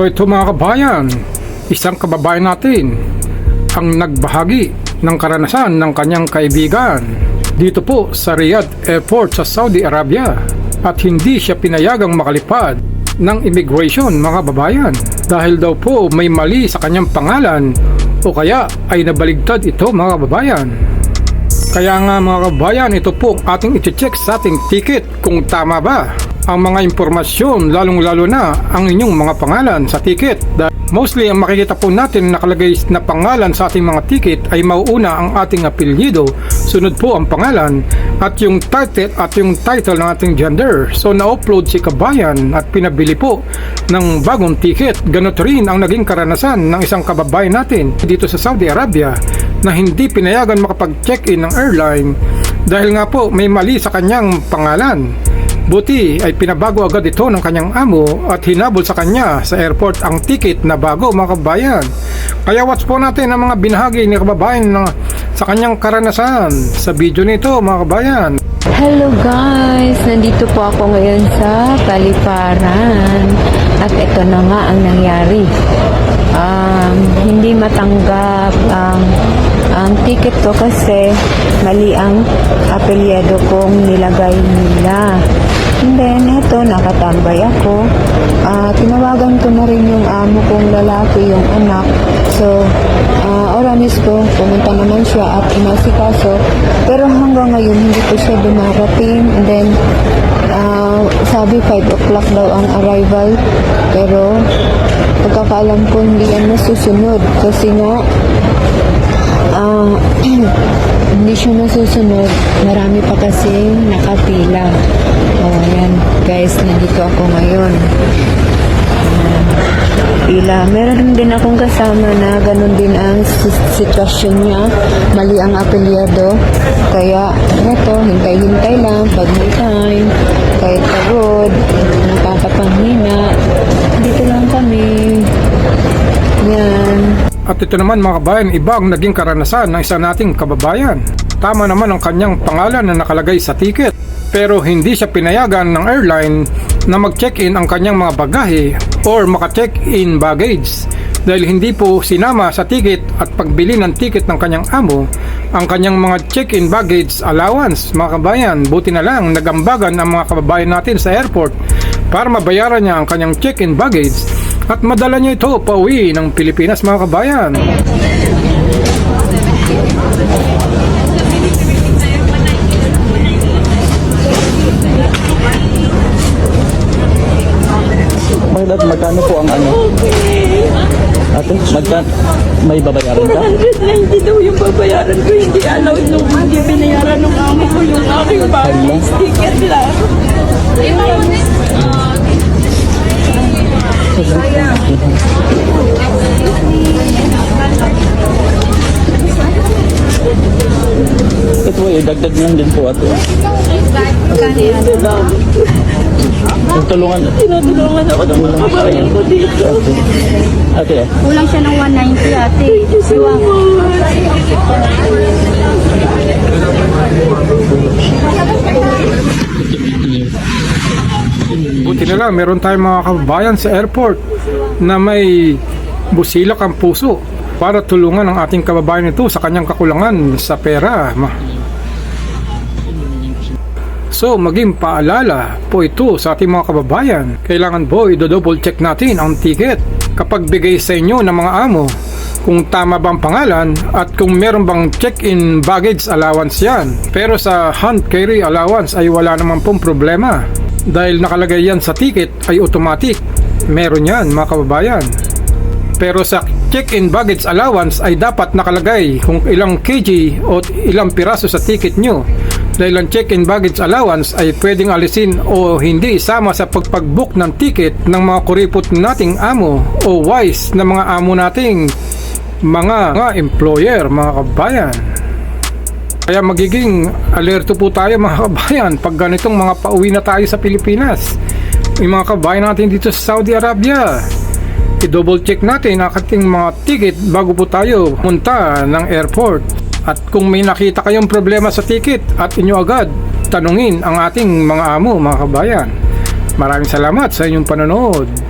So ito mga kabayan, isang kababayan natin ang nagbahagi ng karanasan ng kanyang kaibigan dito po sa Riyadh Airport sa Saudi Arabia at hindi siya pinayagang makalipad ng immigration mga babayan dahil daw po may mali sa kanyang pangalan o kaya ay nabaligtad ito mga babayan. Kaya nga mga kabayan, ito po ating iti-check sa ating ticket kung tama ba ang mga impormasyon lalong-lalo na ang inyong mga pangalan sa ticket. Mostly ang makikita po natin na nakalagay na pangalan sa ating mga ticket ay mauuna ang ating apelyido, sunod po ang pangalan at yung title at yung title ng ating gender. So na-upload si Kabayan at pinabili po ng bagong ticket. Ganot rin ang naging karanasan ng isang kababayan natin dito sa Saudi Arabia na hindi pinayagan makapag-check-in ng airline dahil nga po may mali sa kanyang pangalan. Buti ay pinabago agad ito ng kanyang amo at hinabol sa kanya sa airport ang ticket na bago mga kababayan. Kaya watch po natin ang mga binahagi ni kababayan na sa kanyang karanasan sa video nito mga kababayan. Hello guys! Nandito po ako ngayon sa Paliparan. At ito na nga ang nangyari. Um, hindi matanggap ang ang ticket ko kasi mali ang apelyido kong nilagay nila. Nakatambay ako. Ah, tinawagan ko na rin yung amo kong lalaki, yung anak. So, ah, oranis ko, pumunta naman siya at inasikaso. Pero hanggang ngayon, hindi ko siya dumarating. And then, ah, sabi 5 o'clock daw ang arrival. Pero, pagkakaalam ko, hindi yan nasusunod. Kasi nga, ah, hindi siya nasusunod. Marami pa kasi nakapila. O, oh, ayan. Guys, nandito ako ngayon. Pila. Meron din akong kasama na ganun din ang si- sitwasyon niya. Mali ang apelyado. Kaya, eto, hintay-hintay lang pag may time. Kahit pagod, nakakapanghina. Dito lang kami. Yan. At ito naman mga kabayan, iba ang naging karanasan ng isa nating kababayan. Tama naman ang kanyang pangalan na nakalagay sa ticket. Pero hindi siya pinayagan ng airline na mag-check-in ang kanyang mga bagahe or maka-check-in baggage dahil hindi po sinama sa ticket at pagbili ng ticket ng kanyang amo ang kanyang mga check-in baggage allowance. Mga kabayan buti na lang nagambagan ang mga kababayan natin sa airport para mabayaran niya ang kanyang check-in baggage at madala niya ito pauwi ng Pilipinas mga kabayan magkano po ang ano? Ate, magkano? May babayaran ka? 190 daw yung babayaran ko. Hindi alaw nung hindi binayaran ng amo ko yung aking baggage ticket lang. Ito eh, dagdag lang din po lang. Tulungan. Tinutulungan ako ng mga kabayan ko dito. Ate. Kulang siya ng 190 ate. Siwa. Buti na lang, meron tayong mga kababayan sa airport na may busilak ang puso para tulungan ang ating kababayan ito sa kanyang kakulangan sa pera. So, maging paalala po ito sa ating mga kababayan. Kailangan po i-double check natin ang ticket kapag bigay sa inyo ng mga amo kung tama bang pangalan at kung meron bang check-in baggage allowance yan. Pero sa hand carry allowance ay wala naman pong problema. Dahil nakalagay yan sa ticket ay automatic. Meron yan mga kababayan. Pero sa check-in baggage allowance ay dapat nakalagay kung ilang kg o ilang piraso sa ticket nyo. Dahil ang check-in baggage allowance ay pwedeng alisin o hindi isama sa pagpag-book ng ticket ng mga kuripot nating amo o wise na mga amo nating mga, mga employer, mga kabayan. Kaya magiging alerto po tayo mga kabayan pag ganitong mga pauwi na tayo sa Pilipinas. Yung mga kabayan natin dito sa Saudi Arabia. I-double check natin ang ating mga ticket bago po tayo punta ng airport. At kung may nakita kayong problema sa ticket at inyo agad tanungin ang ating mga amo mga kabayan. Maraming salamat sa inyong panonood.